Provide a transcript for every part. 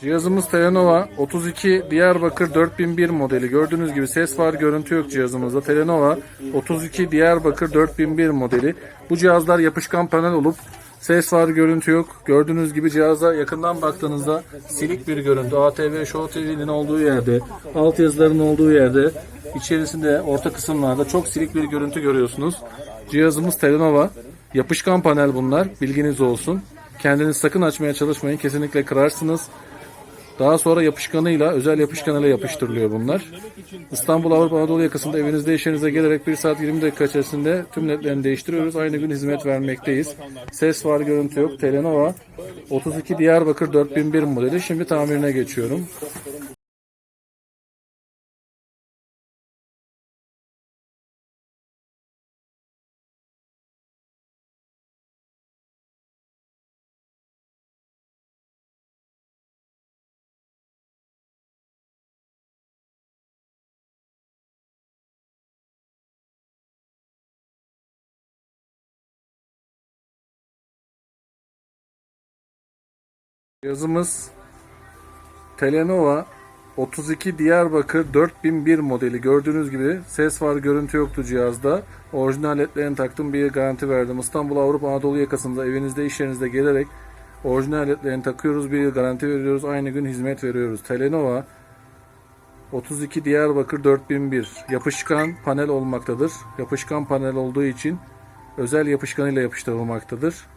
Cihazımız Telenova 32 Diyarbakır 4001 modeli. Gördüğünüz gibi ses var, görüntü yok cihazımızda. Telenova 32 Diyarbakır 4001 modeli. Bu cihazlar yapışkan panel olup ses var, görüntü yok. Gördüğünüz gibi cihaza yakından baktığınızda silik bir görüntü. ATV, Show TV'nin olduğu yerde, alt yazıların olduğu yerde, içerisinde orta kısımlarda çok silik bir görüntü görüyorsunuz. Cihazımız Telenova. Yapışkan panel bunlar. Bilginiz olsun. Kendiniz sakın açmaya çalışmayın. Kesinlikle kırarsınız. Daha sonra yapışkanıyla, özel yapışkanıyla yapıştırılıyor bunlar. İstanbul Avrupa Anadolu yakasında evinizde işinize gelerek 1 saat 20 dakika içerisinde tüm ledlerini değiştiriyoruz. Aynı gün hizmet vermekteyiz. Ses var, görüntü yok. Telenova 32 Diyarbakır 4001 modeli. Şimdi tamirine geçiyorum. Yazımız Telenova 32 Diyarbakır 4001 modeli. Gördüğünüz gibi ses var, görüntü yoktu cihazda. Orijinal ledlerini taktım, bir garanti verdim. İstanbul Avrupa Anadolu yakasında evinizde, iş yerinizde gelerek orijinal ledlerini takıyoruz, bir garanti veriyoruz. Aynı gün hizmet veriyoruz. Telenova 32 Diyarbakır 4001 yapışkan panel olmaktadır. Yapışkan panel olduğu için özel yapışkanıyla yapıştırılmaktadır.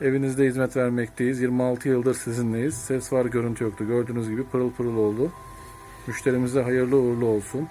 Evinizde hizmet vermekteyiz. 26 yıldır sizinleyiz. Ses var, görüntü yoktu. Gördüğünüz gibi pırıl pırıl oldu. Müşterimize hayırlı uğurlu olsun.